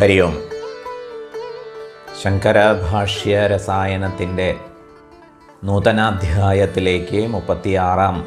ഹരി ഓം. ശങ്കരഭാഷ്യ രസായനത്തിന്റെ നൂതനാധ്യായത്തിലേക്ക് മുപ്പത്തിയാറാം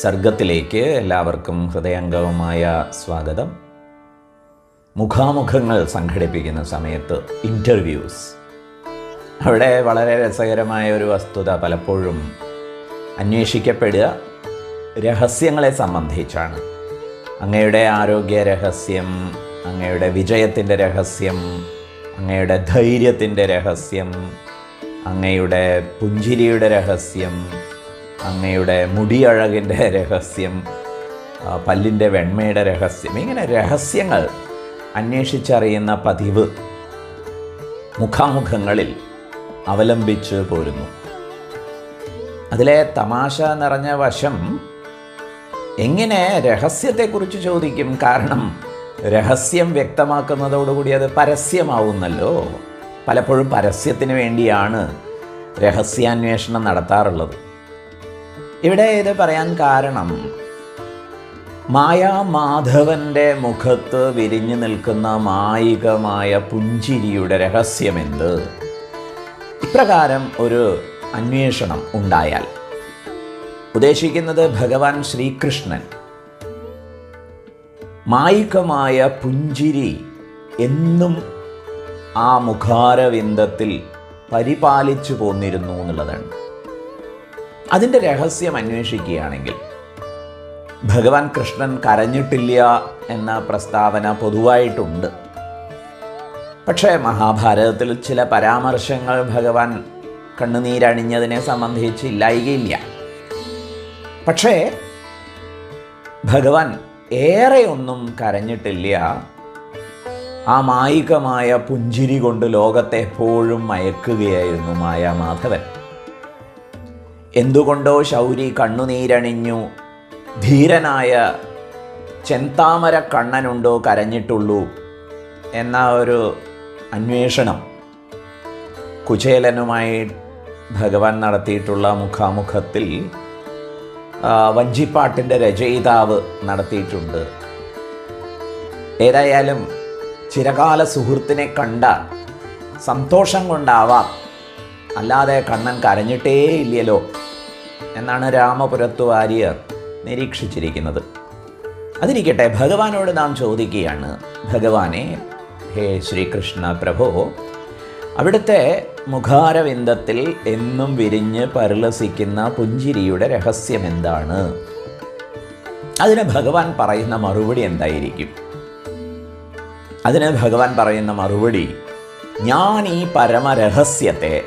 സർഗത്തിലേക്ക് എല്ലാവർക്കും ഹൃദയംഗവുമായ സ്വാഗതം. മുഖാമുഖങ്ങൾ സംഘടിപ്പിക്കുന്ന സമയത്ത് ഇന്റർവ്യൂസ്. അവിടെ വളരെ രസകരമായ ഒരു വസ്തുത പലപ്പോഴും അന്വേഷിക്കപ്പെടുക രഹസ്യങ്ങളെ സംബന്ധിച്ചാണ്. അങ്ങയുടെ ആരോഗ്യ രഹസ്യം അങ്ങയുടെ വിജയത്തിന്റെ രഹസ്യം അങ്ങയുടെ ധൈര്യത്തിന്റെ രഹസ്യം അങ്ങയുടെ പുഞ്ചിരിയുടെ രഹസ്യം അങ്ങയുടെ മുടിയഴകിന്റെ രഹസ്യം പല്ലിന്റെ വെണ്മയുടെ രഹസ്യം ഇങ്ങനെ രഹസ്യങ്ങൾ അന്വേഷിച്ചറിയുന്ന പതിവ് മുഖാമുഖങ്ങളിൽ അവലംബിച്ച് പോരുന്നു. അതിലെ തമാശ നിറഞ്ഞ വശം എങ്ങനെ രഹസ്യത്തെക്കുറിച്ച് ചോദിക്കും? കാരണം രഹസ്യം വ്യക്തമാക്കുന്നതോടുകൂടി അത് പരസ്യമാവുന്നല്ലോ. പലപ്പോഴും പരസ്യത്തിന് വേണ്ടിയാണ് രഹസ്യാന്വേഷണം നടത്താറുള്ളത്. ഇവിടെ ഇത് പറയാൻ കാരണം മായാമാധവന്റെ മുഖത്ത് വിരിഞ്ഞു നിൽക്കുന്ന മായികമായ പുഞ്ചിരിയുടെ രഹസ്യമെന്ത്? ഇപ്രകാരം ഒരു അന്വേഷണം ഉണ്ടായാൽ. ഉദ്ദേശിക്കുന്നത് ഭഗവാൻ ശ്രീകൃഷ്ണൻ മായികമായ പുഞ്ചിരി എന്നും ആ മുഖാരവിന്ദത്തിൽ പരിപാലിച്ചു പോന്നിരുന്നു എന്നുള്ളതാണ്. അതിന്റെ രഹസ്യം അന്വേഷിക്കുകയാണെങ്കിൽ ഭഗവാൻ കൃഷ്ണൻ കരഞ്ഞിട്ടില്ല എന്ന പ്രസ്താവന പൊതുവായിട്ടുണ്ട്. പക്ഷേ മഹാഭാരതത്തിൽ ചില പരാമർശങ്ങൾ ഭഗവാൻ കണ്ണുനീരണിഞ്ഞതിനെ സംബന്ധിച്ച് ഇല്ലായികയില്ല. പക്ഷേ ഭഗവാൻ ഏറെ ഒന്നും കരഞ്ഞിട്ടില്ല. ആ മായികമായ പുഞ്ചിരി കൊണ്ട് ലോകത്തെ എപ്പോഴും മയക്കുകയായിരുന്നു മായാമാധവൻ. എന്തുകൊണ്ടോ ശൗരി കണ്ണുനീരണിഞ്ഞു. ധീരനായ ചെന്താമര കണ്ണനുണ്ടോ കരഞ്ഞിട്ടുള്ളൂ എന്ന ഒരു അന്വേഷണം കുചേലനുമായി ഭഗവാൻ നടത്തിയിട്ടുള്ള മുഖാമുഖത്തിൽ വഞ്ചിപ്പാട്ടിന്റെ രചയിതാവ് നടത്തിയിട്ടുണ്ട്. ഏതായാലും ചിരകാല സുഹൃത്തിനെ കണ്ട സന്തോഷം കൊണ്ടാവാം. അല്ലാതെ കണ്ണൻ കരഞ്ഞിട്ടേ ഇല്ലല്ലോ എന്നാണ് രാമപുരത്തു വാര്യർ നിരീക്ഷിച്ചിരിക്കുന്നത്. അതിരിക്കട്ടെ ഭഗവാനോട് നാം ചോദിക്കുകയാണ്. ഭഗവാനെ ഹേ ശ്രീകൃഷ്ണ പ്രഭോ അവിടുത്തെ മുഖാരവിന്ദത്തിൽ എന്നും വിരിഞ്ഞ് പരിലസിക്കുന്ന പുഞ്ചിരിയുടെ രഹസ്യം എന്താണ് അതിന് ഭഗവാൻ പറയുന്ന മറുപടി എന്തായിരിക്കും? അതിന് ഭഗവാൻ പറയുന്ന മറുപടി ഞാൻ ഈ പരമരഹസ്യത്തെ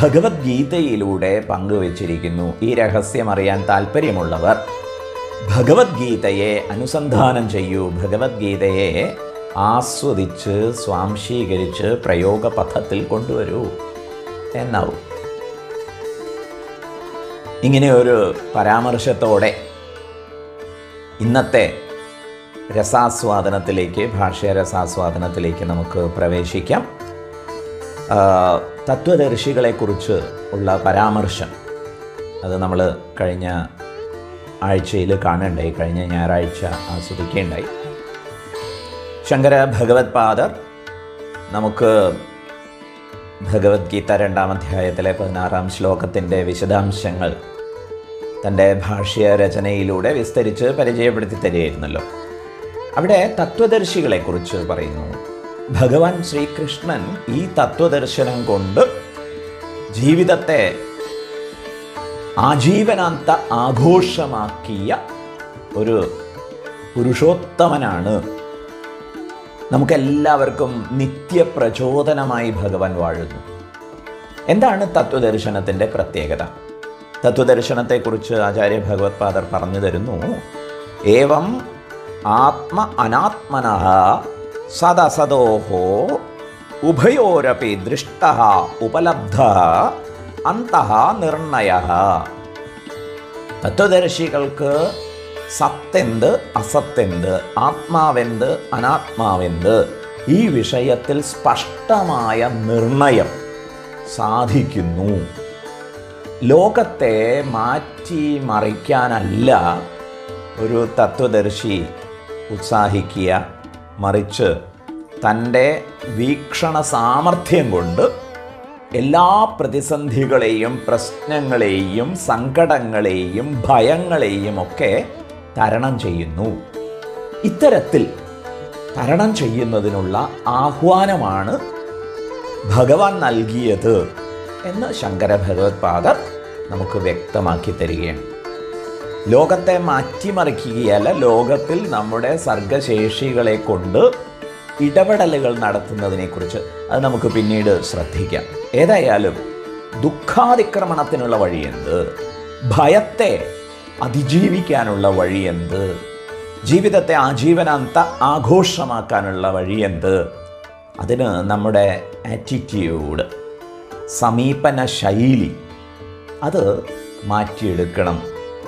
ഭഗവത്ഗീതയിലൂടെ പങ്കുവച്ചിരിക്കുന്നു. ഈ രഹസ്യം അറിയാൻ താല്പര്യമുള്ളവർ ഭഗവത്ഗീതയെ അനുസന്ധാനം ചെയ്യൂ. ഭഗവത്ഗീതയെ ആസ്വദിച്ച് സ്വാംശീകരിച്ച് പ്രയോഗപഥത്തിൽ കൊണ്ടുവരൂ എന്നാവും. ഇങ്ങനെ ഒരു പരാമർശത്തോടെ ഇന്നത്തെ രസാസ്വാദനത്തിലേക്ക് ഭാഷ്യ രസാസ്വാദനത്തിലേക്ക് നമുക്ക് പ്രവേശിക്കാം. തത്വദർശികളെക്കുറിച്ച് ഉള്ള പരാമർശം അത് നമ്മൾ കഴിഞ്ഞ ആഴ്ചയിൽ കാണണ്ടായി. കഴിഞ്ഞ ഞായറാഴ്ച ആസ്വദിക്കുകയുണ്ടായി ശങ്കര ഭഗവത് പാദർ. നമുക്ക് ഭഗവത്ഗീത രണ്ടാം അധ്യായത്തിലെ പതിനാറാം ശ്ലോകത്തിന്റെ വിശദാംശങ്ങൾ തന്റെ ഭാഷ്യ രചനയിലൂടെ വിസ്തരിച്ച് പരിചയപ്പെടുത്തി തരികയായിരുന്നല്ലോ. അവിടെ തത്വദർശികളെക്കുറിച്ച് പറയുന്നു. ഭഗവാൻ ശ്രീകൃഷ്ണൻ ഈ തത്വദർശനം കൊണ്ട് ജീവിതത്തെ ആജീവനാന്ത ആഘോഷമാക്കിയ ഒരു പുരുഷോത്തമനാണ്. നമുക്കെല്ലാവർക്കും നിത്യപ്രചോദനമായി ഭഗവാൻ വാഴുന്നു. എന്താണ് തത്വദർശനത്തിന്റെ പ്രത്യേകത? തത്വദർശനത്തെക്കുറിച്ച് ആചാര്യ ഭഗവത് പാദർ പറഞ്ഞു തരുന്നു. ഏവം ആത്മ അനാത്മന സദസദോഹോ ഉഭയോരപി ദൃഷ്ട ഉപലബ്ധ അന്തഃ നിർണയ. തത്വദർശികൾക്ക് സത്തെന്ത് അസത്തെന്ത് ആത്മാവെന്ത് അനാത്മാവെന്ത്? ഈ വിഷയത്തിൽ സ്പഷ്ടമായ നിർണയം സാധിക്കുന്നു. ലോകത്തെ മാറ്റി മറിക്കാനല്ല ഒരു തത്വദർശി ഉത്സാഹിക്കുക മറിച്ച് തന്റെ വീക്ഷണ സാമർഥ്യം കൊണ്ട് എല്ലാ പ്രതിസന്ധികളെയും പ്രശ്നങ്ങളെയും സങ്കടങ്ങളെയും ഭയങ്ങളെയും ഒക്കെ തരണം ചെയ്യുന്നു. ഇത്തരത്തിൽ തരണം ചെയ്യുന്നതിനുള്ള ആഹ്വാനമാണ് ഭഗവാൻ നൽകിയത് എന്ന് ശങ്കര ഭഗവത്പാദർ നമുക്ക് വ്യക്തമാക്കി തരികയാണ്. ലോകത്തെ മാറ്റിമറിക്കുകയല്ല ലോകത്തിൽ നമ്മുടെ സർഗശേഷികളെ കൊണ്ട് ഇടപെടലുകൾ നടത്തുന്നതിനെക്കുറിച്ച് അത് നമുക്ക് പിന്നീട് ശ്രദ്ധിക്കാം. ഏതായാലും ദുഃഖാതിക്രമണത്തിനുള്ള വഴിയെന്ത്? ഭയത്തെ അതിജീവിക്കാനുള്ള വഴിയെന്ത് ജീവിതത്തെ ആജീവനാന്ത ആഘോഷമാക്കാനുള്ള വഴിയെന്ത് അതിന് നമ്മുടെ ആറ്റിറ്റ്യൂഡ് സമീപന ശൈലി അത് മാറ്റിയെടുക്കണം.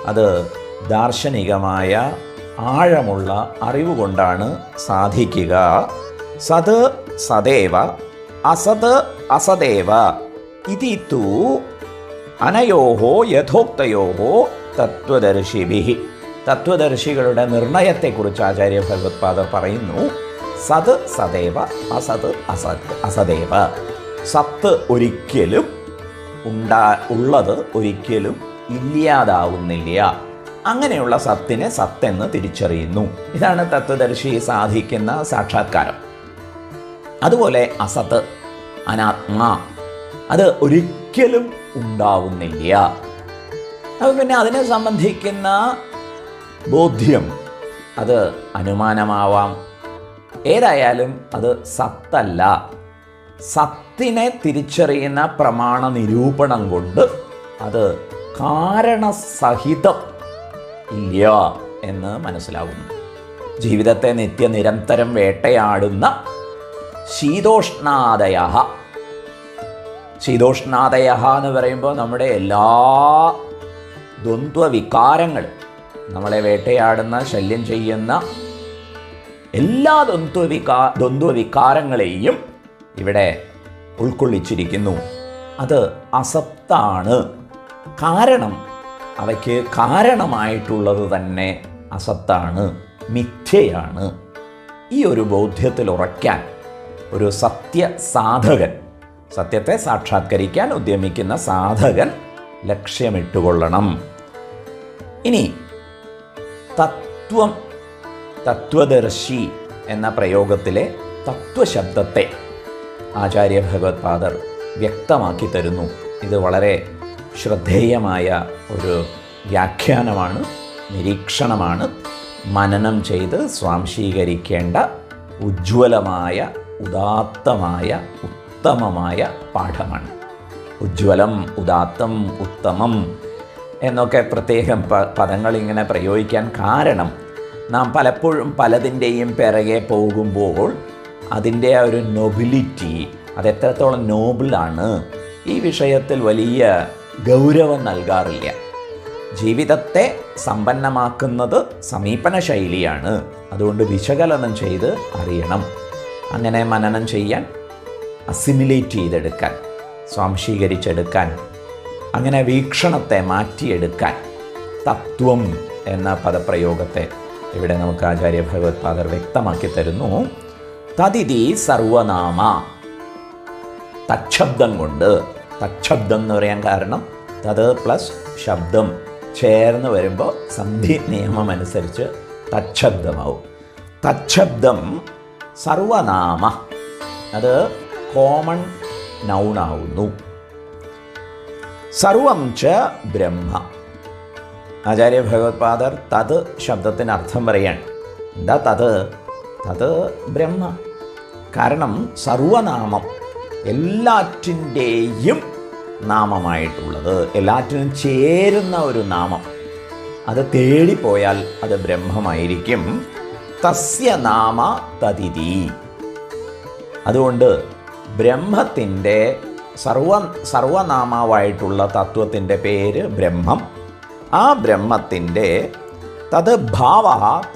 അത് ദാർശനികമായ ആഴമുള്ള അറിവ് കൊണ്ടാണ് സാധിക്കുക. സത് സദേവ അസത് അസദേവ. ഇതി അനയോഹോ യഥോക്തയോഹോ തത്വദർശിഭി. തത്വദർശികളുടെ നിർണയത്തെക്കുറിച്ച് ആചാര്യ ഭഗവത്പാദർ പറയുന്നു. സത് സദേവ അസത് അസത് അസദേവ. സത്ത് ഒരിക്കലും ഉണ്ടാ ഉള്ളത് ഒരിക്കലും ഇല്ലാതാവുന്നില്ല. അങ്ങനെയുള്ള സത്തിനെ സത്തെന്ന് തിരിച്ചറിയുന്നു. ഇതാണ് തത്വദർശി സാധിക്കുന്ന സാക്ഷാത്കാരം. അതുപോലെ അസത്ത് അനാത്മ അത് ഒരിക്കലും ഉണ്ടാവുന്നില്ല. അപ്പോൾ പിന്നെ അതിനെ സംബന്ധിക്കുന്ന ബോധ്യം അത് അനുമാനമാവാം. ഏതായാലും അത് സത്തല്ല. സത്തിനെ തിരിച്ചറിയുന്ന പ്രമാണ നിരൂപണം കൊണ്ട് അത് കാരണസഹിതം ഇല്ല എന്ന് മനസ്സിലാകുന്നു ജീവിതത്തെ നിത്യനിരന്തരം വേട്ടയാടുന്ന ശീതോഷ്ണാദയ ശീതോഷ്ണാദയ എന്ന് പറയുമ്പോൾ നമ്മുടെ എല്ലാ ദ്വന്ദ്വവികാരങ്ങളും നമ്മളെ വേട്ടയാടുന്ന ശല്യം ചെയ്യുന്ന എല്ലാ ദ്വന്ദ്വവികാ ദ്വന്ദ്വവികാരങ്ങളെയും ഇവിടെ ഉൾക്കൊള്ളിച്ചിരിക്കുന്നു. അത് അസപ്താണ്. കാരണം അവയ്ക്ക് കാരണമായിട്ടുള്ളത് തന്നെ അസത്താണ് മിഥ്യയാണ്. ഈ ഒരു ബോധ്യത്തിൽ ഉറയ്ക്കാൻ ഒരു സത്യസാധകൻ സത്യത്തെ സാക്ഷാത്കരിക്കാൻ ഉദ്യമിക്കുന്ന സാധകൻ ലക്ഷ്യമിട്ടുകൊള്ളണം. ഇനി തത്വം തത്വദർശി എന്ന പ്രയോഗത്തിലെ തത്വശബ്ദത്തെ ആചാര്യ ഭഗവത് പാദർ വ്യക്തമാക്കി തരുന്നു. ഇത് വളരെ ശ്രദ്ധേയമായ ഒരു വ്യാഖ്യാനമാണ് നിരീക്ഷണമാണ്. മനനം ചെയ്ത് സ്വാംശീകരിക്കേണ്ട ഉജ്ജ്വലമായ ഉദാത്തമായ ഉത്തമമായ പാഠമാണ്. ഉജ്ജ്വലം ഉദാത്തം ഉത്തമം എന്നൊക്കെ പ്രത്യേകം പദങ്ങൾ ഇങ്ങനെ പ്രയോഗിക്കാൻ കാരണം നാം പലപ്പോഴും പലതിന്റെയും പിറകെ പോകുമ്പോൾ അതിന്റെ ആ ഒരു നൊബിലിറ്റി അത് എത്രത്തോളം നോബിളാണ് ഈ വിഷയത്തിൽ വലിയ ഗൗരവം നൽകാറില്ല. ജീവിതത്തെ സമ്പന്നമാക്കുന്നത് സമീപന ശൈലിയാണ്. അതുകൊണ്ട് വിശകലനം ചെയ്ത് അറിയണം. അങ്ങനെ മനനം ചെയ്യാൻ അസിമിലേറ്റ് ചെയ്തെടുക്കാൻ സ്വാംശീകരിച്ചെടുക്കാൻ അങ്ങനെ വീക്ഷണത്തെ മാറ്റിയെടുക്കാൻ തത്വം എന്ന പദപ്രയോഗത്തെ ഇവിടെ നമുക്ക് ആചാര്യ ഭഗവത് പാദർ വ്യക്തമാക്കി തരുന്നു. തതിഥി സർവനാമ. തച്ഛബ്ദം കൊണ്ട്. തച്ഛബ്ദം എന്ന് പറയാൻ കാരണം തത് പ്ലസ് ശബ്ദം. ചേർന്ന് വരുമ്പോൾ സന്ധി നിയമം അനുസരിച്ച് തച്ഛബ്ദമാവും. തച്ഛബ്ദം സർവനാമ. അത് കോമൺ നൗണാവുന്നു സർവം ച ബ്രഹ്മ. ആചാര്യ ഭഗവത്പാദർ തത് ശബ്ദത്തിന് അർത്ഥം പറയാണ്. എന്താ തത്? തത് ബ്രഹ്മ. കാരണം സർവനാമം എല്ലാറ്റിന്റെയും നാമമായിട്ടുള്ളത്. എല്ലാറ്റിനും ചേരുന്ന ഒരു നാമം. അത് തേടിപ്പോയാൽ അത് ബ്രഹ്മമായിരിക്കും. തസ്യ നാമ തതിഥി. അതുകൊണ്ട് ബ്രഹ്മത്തിന്റെ സർവ സർവനാമാവായിട്ടുള്ള തത്വത്തിന്റെ പേര് ബ്രഹ്മം. ആ ബ്രഹ്മത്തിന്റെ തത് ഭാവ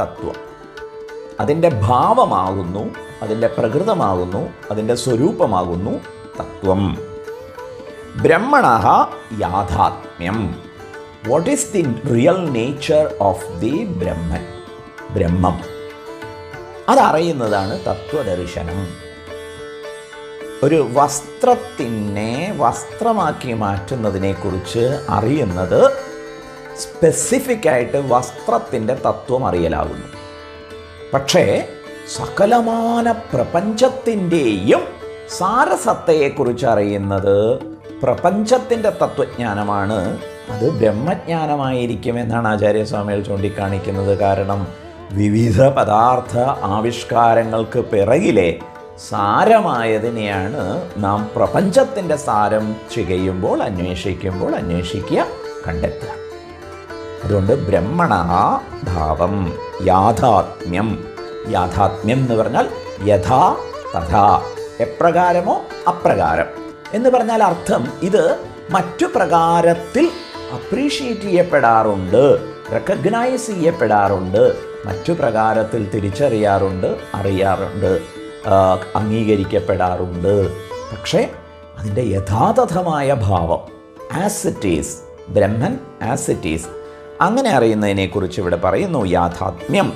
തത്വം. അതിന്റെ ഭാവമാകുന്നു അതിന്റെ പ്രകൃതമാകുന്നു അതിന്റെ സ്വരൂപമാകുന്നു തത്വം. ബ്രഹ്മണ യാഥാത്മ്യം. What is the real nature of the Brahman ബ്രഹ്മം. അതറിയുന്നതാണ് തത്വദർശനം. ഒരു വസ്ത്രത്തിനെ വസ്ത്രമാക്കി മാറ്റുന്നതിനെക്കുറിച്ച് അറിയുന്നത് സ്പെസിഫിക് ആയിട്ട് വസ്ത്രത്തിന്റെ തത്വം അറിയലാകുന്നു പക്ഷേ സകലമാന പ്രപഞ്ചത്തിന്റെയും സാരസത്തയെക്കുറിച്ച് അറിയുന്നത് പ്രപഞ്ചത്തിന്റെ തത്വജ്ഞാനമാണ്. അത് ബ്രഹ്മജ്ഞാനമായിരിക്കും എന്നാണ് ആചാര്യസ്വാമികൾ ചൂണ്ടിക്കാണിക്കുന്നത്. കാരണം വിവിധ പദാർത്ഥ ആവിഷ്കാരങ്ങൾക്ക് പിറകിലെ സാരമായതിനെയാണ് നാം പ്രപഞ്ചത്തിന്റെ സാരം ചികയുമ്പോൾ അന്വേഷിക്കുമ്പോൾ അന്വേഷിക്കുക കണ്ടെത്തുക. അതുകൊണ്ട് ബ്രഹ്മണ ഭാവം യാഥാത്മ്യം. യാഥാത്മ്യം എന്ന് പറഞ്ഞാൽ യഥാ തഥാ എപ്രകാരമോ അപ്രകാരം. എന്ന് പറഞ്ഞാൽ അർത്ഥം ഇത് മറ്റു പ്രകാരത്തിൽ അപ്രീഷിയേറ്റ് ചെയ്യപ്പെടാറുണ്ട് റെക്കഗ്നൈസ് ചെയ്യപ്പെടാറുണ്ട് മറ്റു പ്രകാരത്തിൽ തിരിച്ചറിയാറുണ്ട് അറിയാറുണ്ട്. അംഗീകരിക്കപ്പെടാറുണ്ട്. പക്ഷേ അതിന്റെ യഥാതഥമായ ഭാവം as it is Brahman as it is അങ്ങനെ അറിയുന്നതിനെക്കുറിച്ച് ഇവിടെ പറയുന്നു യാഥാത്മ്യം.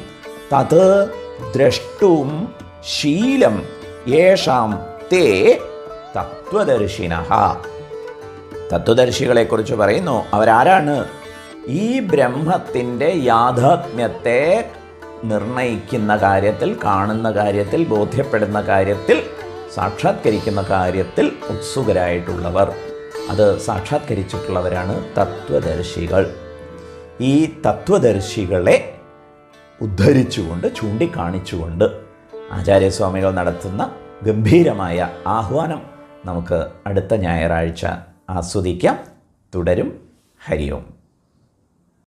തത് ദ്രഷ്ടും ശീലം യേഷാം തേ തത്വദർശിന തത്വദർശികളെക്കുറിച്ച് പറയുന്നു അവരാരാണ്? ഈ ബ്രഹ്മത്തിന്റെ യാഥാത്മ്യത്തെ നിർണയിക്കുന്ന കാര്യത്തിൽ കാണുന്ന കാര്യത്തിൽ ബോധ്യപ്പെടുന്ന കാര്യത്തിൽ സാക്ഷാത്കരിക്കുന്ന കാര്യത്തിൽ ഉത്സുകരായിട്ടുള്ളവർ. അത് സാക്ഷാത്കരിച്ചിട്ടുള്ളവരാണ് തത്വദർശികൾ. ഈ തത്വദർശികളെ ഉദ്ധരിച്ചുകൊണ്ട് ചൂണ്ടിക്കാണിച്ചുകൊണ്ട് ആചാര്യസ്വാമികൾ നടത്തുന്ന ഗംഭീരമായ ആഹ്വാനം നമുക്ക് അടുത്ത ഞായറാഴ്ച ആസ്വദിക്കാം. തുടരും. ഹരിയോം.